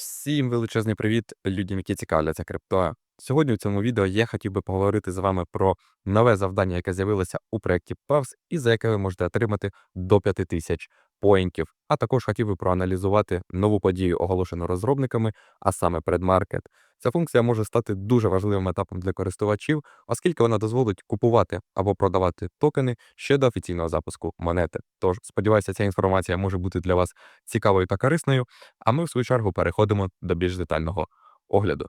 Всім величезний привіт людям, які цікавляться криптою. Сьогодні в цьому відео я хотів би поговорити з вами про нове завдання, яке з'явилося у проєкті PAVS і за яке ви можете отримати до 5000 поінтів. А також хотів би проаналізувати нову подію, оголошену розробниками, а саме предмаркет. Ця функція може стати дуже важливим етапом для користувачів, оскільки вона дозволить купувати або продавати токени ще до офіційного запуску монети. Тож сподіваюся, ця інформація може бути для вас цікавою та корисною. А ми, в свою чергу, переходимо до більш детального огляду.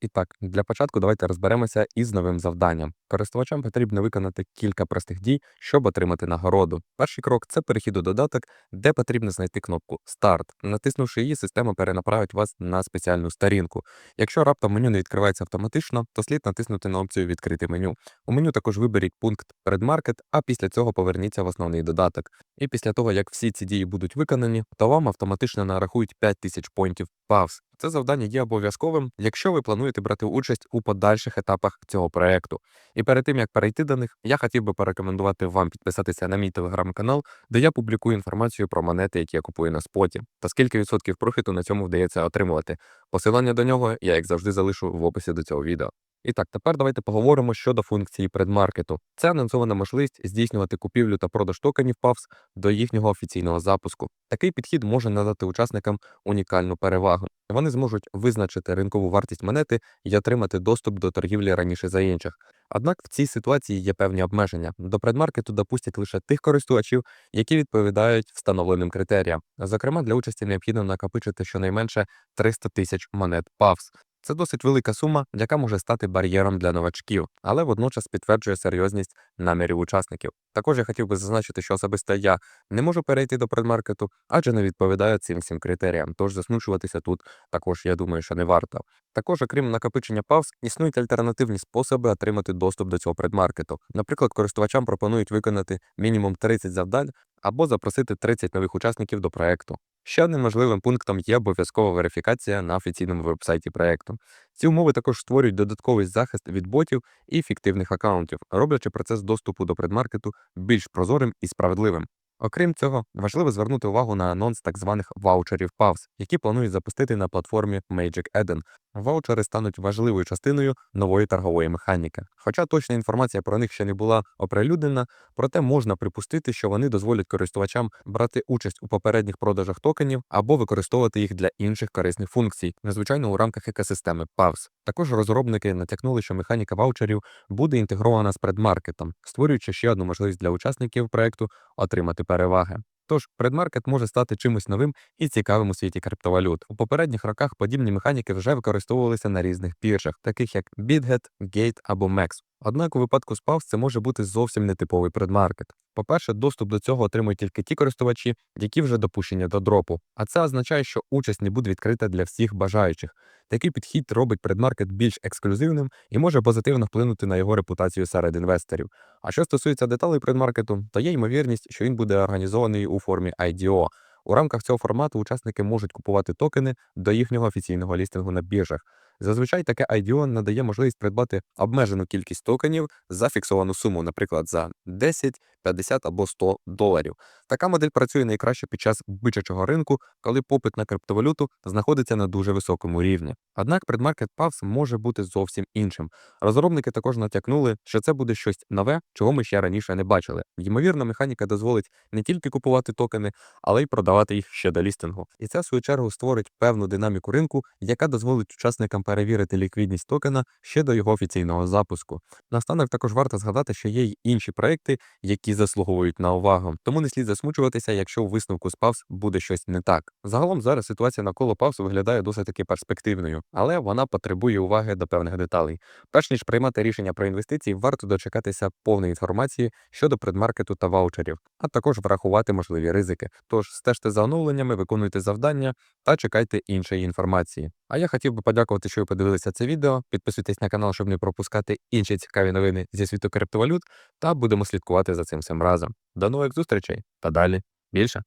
І так, для початку давайте розберемося із новим завданням. Користувачам потрібно виконати кілька простих дій, щоб отримати нагороду. Перший крок це перехід у додаток, де потрібно знайти кнопку Старт. Натиснувши її, система перенаправить вас на спеціальну сторінку. Якщо раптом меню не відкривається автоматично, то слід натиснути на опцію Відкрити меню. У меню також виберіть пункт Предмаркет, а після цього поверніться в основний додаток. І після того, як всі ці дії будуть виконані, то вам автоматично нарахують 5000 поінтів PAVS. Це завдання є обов'язковим, якщо ви плануєте брати участь у подальших етапах цього проекту. І перед тим як перейти до них, я хотів би порекомендувати вам підписатися на мій телеграм-канал, де я публікую інформацію про монети, які я купую на споті, та скільки відсотків профіту на цьому вдається отримувати. Посилання до нього я, як завжди, залишу в описі до цього відео. І так, тепер давайте поговоримо щодо функції предмаркету. Це анонсована можливість здійснювати купівлю та продаж токенів PAVS до їхнього офіційного запуску. Такий підхід може надати учасникам унікальну перевагу. Вони зможуть визначити ринкову вартість монети і отримати доступ до торгівлі раніше за інших. Однак в цій ситуації є певні обмеження. До предмаркету допустять лише тих користувачів, які відповідають встановленим критеріям. Зокрема, для участі необхідно накопичити щонайменше 300 тисяч монет PAVS. Це досить велика сума, яка може стати бар'єром для новачків, але водночас підтверджує серйозність намірів учасників. Також я хотів би зазначити, що особисто я не можу перейти до предмаркету, адже не відповідаю цим всім критеріям. Тож засмучуватися тут також я думаю, що не варто. Також, окрім накопичення павз, існують альтернативні способи отримати доступ до цього предмаркету. Наприклад, користувачам пропонують виконати мінімум 30 завдань або запросити 30 нових учасників до проекту. Ще одним важливим пунктом є обов'язкова верифікація на офіційному вебсайті проекту. Ці умови також створюють додатковий захист від ботів і фіктивних аккаунтів, роблячи процес доступу до предмаркету більш прозорим і справедливим. Окрім цього, важливо звернути увагу на анонс так званих ваучерів PAVS, які планують запустити на платформі Magic Eden. Ваучери стануть важливою частиною нової торгової механіки. Хоча точна інформація про них ще не була оприлюднена, проте можна припустити, що вони дозволять користувачам брати участь у попередніх продажах токенів або використовувати їх для інших корисних функцій, незвичайно у рамках екосистеми PAVS. Також розробники натякнули, що механіка ваучерів буде інтегрована з предмаркетом, створюючи ще одну можливість для учасників проекту отримати переваги. Тож предмаркет може стати чимось новим і цікавим у світі криптовалют. У попередніх роках подібні механіки вже використовувалися на різних біржах, таких як BitGet, Gate або MEX. Однак у випадку з це може бути зовсім нетиповий предмаркет. По-перше, доступ до цього отримують тільки ті користувачі, які вже допущені до дропу. А це означає, що участь не буде відкрита для всіх бажаючих. Такий підхід робить предмаркет більш ексклюзивним і може позитивно вплинути на його репутацію серед інвесторів. А що стосується деталей предмаркету, то є ймовірність, що він буде організований у формі IDO. У рамках цього формату учасники можуть купувати токени до їхнього офіційного лістингу на біржах. Зазвичай таке IDO надає можливість придбати обмежену кількість токенів за фіксовану суму, наприклад, за 10, 50 або 100 доларів. Така модель працює найкраще під час бичачого ринку, коли попит на криптовалюту знаходиться на дуже високому рівні. Однак предмаркет PAVS може бути зовсім іншим. Розробники також натякнули, що це буде щось нове, чого ми ще раніше не бачили. Ймовірно, механіка дозволить не тільки купувати токени, але й продавати їх ще до лістингу. І це в свою чергу створить певну динаміку ринку, яка дозволить учасникам перевірити ліквідність токена ще до його офіційного запуску. Настанок також варто згадати, що є й інші проекти, які заслуговують на увагу. Тому не слід засмучуватися, якщо у висновку з PAVS буде щось не так. Загалом зараз ситуація навколо PAVS виглядає досить таки перспективною, але вона потребує уваги до певних деталей. Перш ніж приймати рішення про інвестиції, варто дочекатися повної інформації щодо предмаркету та ваучерів, а також врахувати можливі ризики. Тож стежте за оновленнями, виконуйте завдання та чекайте іншої інформації. А я хотів би подякувати, що ви подивилися це відео. Підписуйтесь на канал, щоб не пропускати інші цікаві новини зі світу криптовалют, та будемо слідкувати за цим всім разом. До нових зустрічей та далі більше.